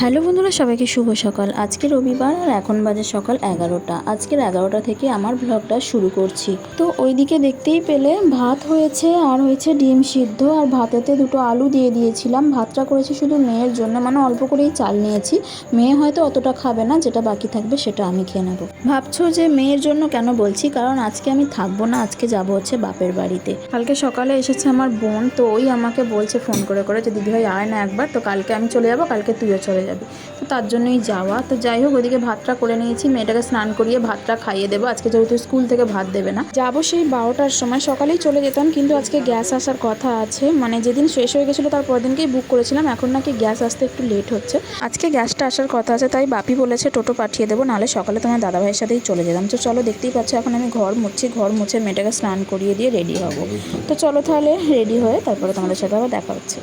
Hello বন্ধুরা, সবাইকে শুভ সকাল। আজকে রবিবার আর এখন বাজে সকাল এগারোটা। আজকের এগারোটা থেকে আমার ব্লগটা শুরু করছি। তো ওইদিকে দেখতেই পেলে ভাত হয়েছে আর হয়েছে ডিম সিদ্ধ আর ভাতেতে দুটো আলু দিয়ে দিয়েছিলাম। ভাতটা করেছি শুধু মেয়ের জন্য মানে অল্প করেই চাল নিয়েছি। মেয়ে হয়তো অতটা খাবে না, যেটা বাকি থাকবে সেটা আমি খেয়ে নেব। ভাবছ যে মেয়ের জন্য কেন বলছি? কারণ আজকে আমি থাকব না, আজকে যাব হচ্ছে বাপের বাড়িতে। কালকে সকালে এসেছে আমার বোন, তো ওই আমাকে বলছে ফোন করে করে যে, দিদিভাই, আয় না একবার, তো কালকে আমি চলে যাব, কালকে তুইও চলে যাবি। তো তার জন্যই যাওয়া। তো যাই হোক, ওদিকে ভাতটা করে নিয়েছি। মেয়েটাকে স্নান করিয়ে ভাতটা খাইয়ে দেবো। আজকে যেহেতু স্কুল থেকে ভাত দেবে না। যাব সেই বারোটার সময়। সকালেই চলে যেতাম, কিন্তু আজকে গ্যাস আসার কথা আছে। মানে যেদিন শেষ হয়ে গেছিল, তার পরের দিনকেই বুক করেছিলাম। এখন নাকি গ্যাস আসতে একটু লেট হচ্ছে। আজকে গ্যাসটা আসার কথা আছে, তাই বাপি বলেছে টোটো পাঠিয়ে দেবো, নাহলে সকালে তোমার দাদাভাইয়ের সাথেই চলে যেতাম। তো চলো, দেখতেই পাচ্ছ, এখন আমি ঘর মুছছি। ঘর মুছে মেয়েটাকে স্নান করিয়ে দিয়ে রেডি হব। তো চলো তাহলে রেডি হয়ে তারপরে তোমাদের সাথে আবার দেখা হচ্ছে।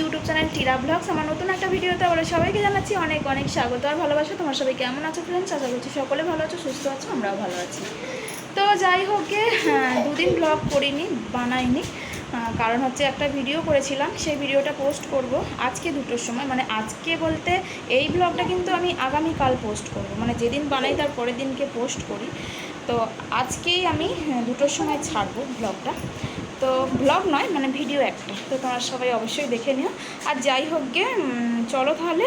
YouTube channel Tira vlogs. আমার নতুন একটা ভিডিওতে আমরা সবাইকে জানাচ্ছি অনেক অনেক স্বাগত। আর ভালোবাসা তোমার সবাই কেমন আছো ফ্রেন্ডস আশা করছি সকলে ভালো আছো সুস্থ আছো আমরাও ভালো আছি। তো যাই হোক হ্যাঁ, দুদিন ব্লগ করিনি বানাইনি। কারণ হচ্ছে একটা ভিডিও করেছিলাম সেই ভিডিওটা পোস্ট করব আজকে দুটোর সময়। মানে আজকে বলতে এই ব্লগটা কিন্তু আমি আগামীকাল পোস্ট করব। মানে যেদিন বানাই তার পরের দিনকে পোস্ট করি। তো আজকেই আমি হ্যাঁ, দুটোর সময় ছাড়বো ব্লগটা তো ব্লগ নয় মানে ভিডিও একটা তো তোমরা সবাই অবশ্যই দেখে নিও। আর যাই হোক গে চলো তাহলে।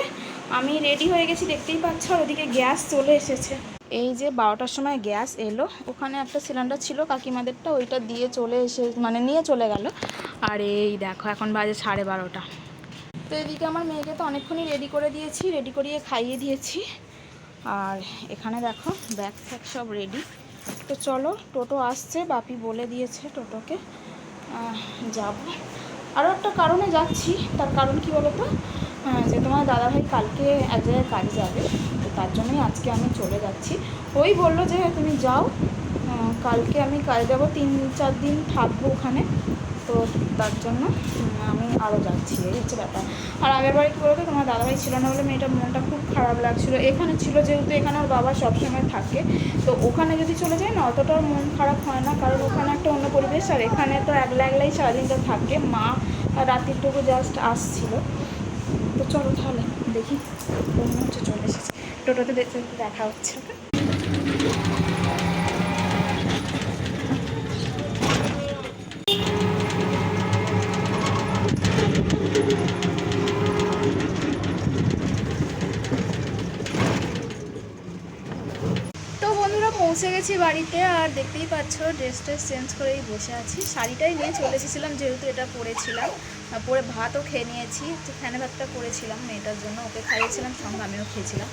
আমি রেডি হয়ে গেছি, দেখতেই পাচ্ছ ওদিকে গ্যাস চলে এসেছে। এই যে বারোটার সময় গ্যাস এলো, ওখানে একটা সিলিন্ডার ছিল, কাকিমাদেরটা ওইটা দিয়ে চলে এসে মানে নিয়ে চলে গেল। আর এই দেখো, এখন বাজে সাড়ে বারোটা। তো এদিকে আমার মেয়েকে তো অনেকক্ষণই রেডি করে দিয়েছি রেডি করিয়ে খাইয়ে দিয়েছি। আর এখানে দেখো ব্যাগ ফ্যাগ সব রেডি তো চলো, টোটো আসছে, বাপি বলে দিয়েছে টোটোকে। যাব। আরও একটা কারণে যাচ্ছি, তার কারণ কি বলো তো যে তোমার দাদাভাই কালকে এক জায়গায় কাজে যাবে, তো তার জন্যই আজকে আমি চলে যাচ্ছি। ওই বলল যে, তুমি যাও কালকে আমি কাজে যাব, তিন, চার দিন থাকব ওখানে। তো তার জন্য আমি আরও যাচ্ছি, এই হচ্ছে ব্যাপার। আর আগের বাড়ি কী বলতো, তোমার দাদাভাই ছিল না বলে মেয়েটার মনটা খুব খারাপ লাগছিল। এখানে ছিল যেহেতু, এখানে ওর বাবা সবসময় থাকে। তো ওখানে যদি চলে যায় না অতটাও মন খারাপ হয় না, কারণ ওখানে একটা অন্য পরিবেশ। আর এখানে তো একলা একলাই সারাদিনটা থাকে। মা রাত্রিটুকু জাস্ট আসছিল। তো চলো তাহলে দেখি মনে হচ্ছে চলে এসেছে। টোটোতে দেখতে দেখা হচ্ছে পৌঁছে গেছি বাড়িতে আর দেখতেই পাচ্ছ ড্রেস ট্রেস চেঞ্জ করেই বসে আছি। শাড়িটাই নিয়ে চলে এসেছিলাম, যেহেতু এটা পরেছিলাম। পরে ভাতও খেয়ে নিয়েছি তো ফ্যানে ভাতটা করেছিলাম, মেয়েটার জন্য ওকে খাইয়েছিলাম, সঙ্গে আমিও খেয়েছিলাম।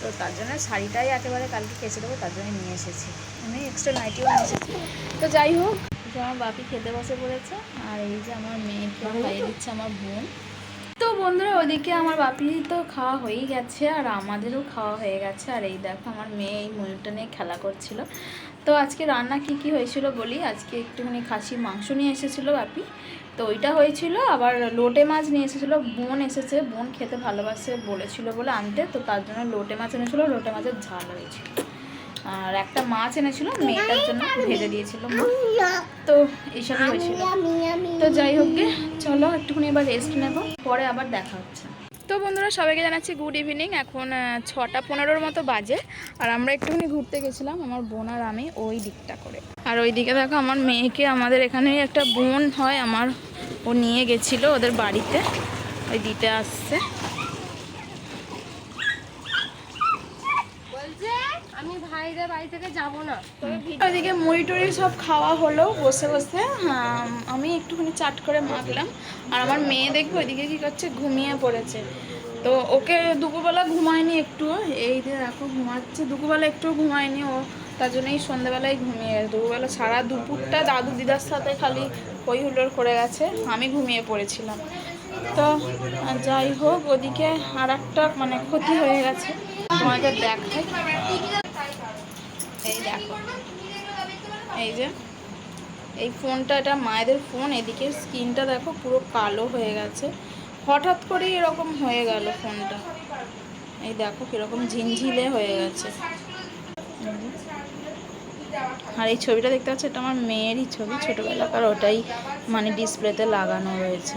তো তার জন্য শাড়িটাই একেবারে কালকে খেয়েছে দেবো তার জন্য নিয়ে এসেছি। আমি এক্সট্রা নাইটিও নিয়ে এসেছি। তো যাই হোক আমার বাপি খেতে বসে পড়েছে, আর এই যে আমার মেয়েকে খাইয়ে দিচ্ছে আমার বোন। বন্ধুরা, ওদিকে আমার বাপি তো খাওয়া হয়েই গেছে আর আমাদেরও খাওয়া হয়ে গেছে। আর এই দেখো আমার মেয়ে এই ময়ূরটা নিয়ে খেলা করছিল। তো আজকে রান্না কি কি হয়েছিল বলি? আজকে একটুখানি খাসির মাংস নিয়ে এসেছিল বাপি। তো ওইটা হয়েছিল, আবার লোটে মাছ নিয়ে এসেছিল। বোন এসেছে, বোন খেতে ভালোবাসে বলেছিল বলে আনতে। তো তার জন্য লোটে মাছ এনেছিলো, লোটে মাছের ঝাল হয়েছিল। আর একটা মাছ এনেছিল মেয়েটার জন্য ভেজে দিয়েছিল। তো এইসবই হয়েছিল। তো যাই হোক গে চলো একটুখানি এবার রেস্ট নেব পরে আবার দেখা হচ্ছে। তো বন্ধুরা সবাইকে জানাচ্ছি গুড ইভিনিং এখন ছটা পনেরোর মতো বাজে আর আমরা একটুখানি ঘুরতে গেছিলাম আমার বোন আর আমি ওই দিকটা করে। আর ওই দিকে দেখো আমার মেয়েকে আমাদের এখানে একটা বোন হয় আমার ও নিয়ে গেছিল ওদের বাড়িতে। ওই দিতে আসছে বলছে আমি ভাইদের বাড়ি থেকে যাব না। ওইদিকে মুড়ি টুড়ি সব খাওয়া হলো, বসে বসে। আমি একটুখানি চাট করে মাখলাম। আর আমার মেয়ে দেখবে ওইদিকে কী করছে, ঘুমিয়ে পড়েছে। তো ওকে দুপুরবেলা ঘুমায়নি একটু। এই যে দেখো, ঘুমাচ্ছে। দুপুরবেলা একটু ঘুমায়নি ও। তার জন্যই সন্ধ্যেবেলায় ঘুমিয়ে গেছে। দুপুরবেলা সারা দুপুরটা দাদু দিদার সাথে খালি হই হুল্লোড় করে গেছে। আমি ঘুমিয়ে পড়েছিলাম। তো যাই হোক, ওদিকে আর একটা মানে ক্ষতি হয়ে গেছে। তোমাকে দেখাই। এই দেখো। এই যে, এই ফোনটা এটা মায়েদের ফোন, এদিকে স্ক্রিনটা দেখো পুরো কালো হয়ে গেছে। হঠাৎ করেই এরকম হয়ে গেল ফোনটা। এই দেখো কীরকম ঝিনঝিলে হয়ে গেছে। আর এই ছবিটা দেখতে পাচ্ছ, এটা আমার মেয়েরই ছবি, ছোটোবেলাকার ওটাই মানে ডিসপ্লেতে লাগানো রয়েছে।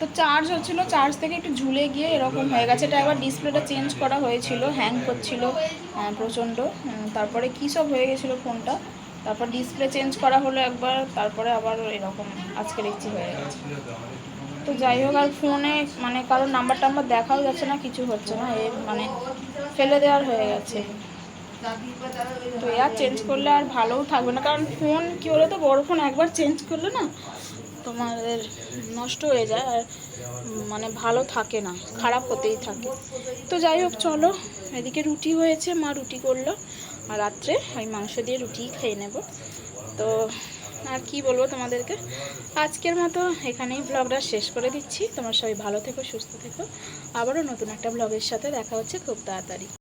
তো চার্জ হচ্ছিল চার্জ থেকে একটু ঝুলে গিয়ে এরকম হয়ে গেছে। এটা একবার ডিসপ্লেটা চেঞ্জ করা হয়েছিল হ্যাং করছিল প্রচণ্ড। তারপরে কী সব হয়ে গেছিল ফোনটা তারপর ডিসপ্লে চেঞ্জ করা হলো একবার, তারপরে আবার এরকম আজকে দেখছি হয়ে গেছে। তো যাই হোক, আর ফোনে মানে কারোর নাম্বার টাম্বার দেখাও যাচ্ছে না, কিছু হচ্ছে না, এ মানে ফেলে দেওয়ার হয়ে গেছে। তো আর চেঞ্জ করলে আর ভালোও থাকবে না, কারণ ফোন কী হলো তো বড় ফোন একবার চেঞ্জ করলে না তোমাদের নষ্ট হয়ে যায় আর মানে ভালো থাকে না, খারাপ হতেই থাকে। তো যাই হোক, চলো, এদিকে রুটি হয়েছে, মা রুটি করল, আর রাত্রে ওই মাংস দিয়ে রুটিই খেয়ে নেব। তো আর কি বলব তোমাদেরকে? আজকের মতো এখানেই ব্লগটা শেষ করে দিচ্ছি। তোমার সবাই ভালো থেকো, সুস্থ থেকো। আবারও নতুন একটা ব্লগের সাথে দেখা হচ্ছে খুব তাড়াতাড়ি।